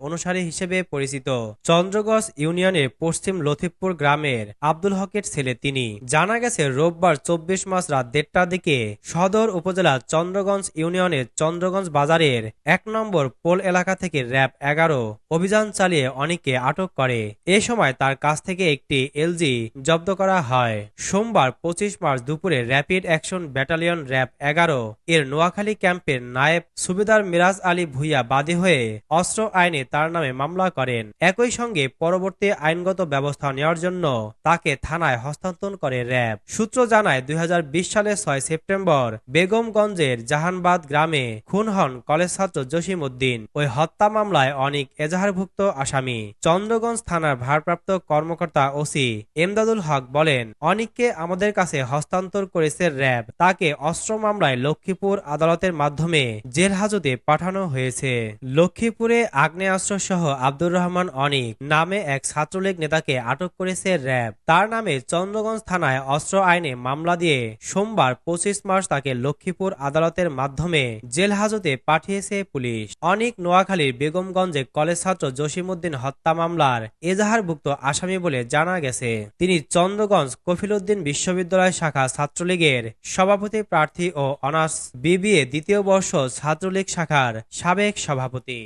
অনুসারী হিসেবে পরিচিত। চন্দ্রগঞ্জ ইউনিয়নের পশ্চিম লতিফপুর গ্রামের আব্দুল হকের ছেলে তিনি। জানা গেছে, রোববার চব্বিশ মার্চ রাত দেড়টার দিকে সদর উপজেলা চন্দ্রগঞ্জ ইউনিয়নের চন্দ্রগঞ্জ বাজারের এক নম্বর পোল এলাকা থেকে র্যাব এগারো অভিযান চালিয়ে অনেককে আটক করে। এ সময় তার কাছ থেকে একটি এলজি জব্দ করা হয়। সোমবার পঁচিশ মার্চ দুপুরে র্যাপিড অ্যাকশন ব্যাটালিয়ন র্যাব এগারো এর নোয়াখালী ক্যাম্পের নায়েব সুবেদার মিরাজ আলী ভুইয়া বাদী হয়ে অস্ত্র আইনে তার নামে মামলা করেন। একই সঙ্গে পরবর্তী আইনগত ব্যবস্থা নেওয়ার জন্য তাকে থানায় হস্তান্তর করে র্যাব। সূত্র জানায়, দুই সালের ছয় সেপ্টেম্বর বেগমগঞ্জের জাহানবাদ গ্রামে খুন হন কলেজ ছাত্র জসিম উদ্দিন। ওই হত্যা মামলায় অনেক এজাহারভুক্ত আসামি। চন্দ্রগঞ্জ থানার ভারপ্রাপ্ত কর্মকর্তা ওসি এমদাদুল হক বলেন, অনিককে আমাদের কাছে হস্তান্তর করেছে র্যাব। তাকে অস্ত্র মামলায় লক্ষ্মীপুর আদালতের মাধ্যমে জেল হাজতে পাঠানো হয়েছে। লক্ষ্মীপুরে আগ্নেয়াস্ত্র সহ আব্দুর রহমান অনিক নামে এক ছাত্রলীগ নেতাকে আটক করেছে র্যাব। তার নামে চন্দ্রগঞ্জ থানায় অস্ত্র আইনে মামলা দিয়ে সোমবার পঁচিশ মার্চ তাকে লক্ষ্মীপুর আদালতের মাধ্যমে জেল হাজতে পাঠিয়েছে পুলিশ। অনিক নোয়াখালীর বেগমগঞ্জে কলেজ ছাত্র জসিমউদ্দিন হত্যা মামলার এজাহারভুক্ত আসামি বলে জানা গেছে। তিনি চন্দ্রগঞ্জ কফিলউদ্দিন বিশ্ববিদ্যালয় শাখা ছাত্রলীগের সভাপতি প্রার্থী ও অনার্স বিবিএ দ্বিতীয় বর্ষ ছাত্রলীগ শাখার সাবেক সভাপতি।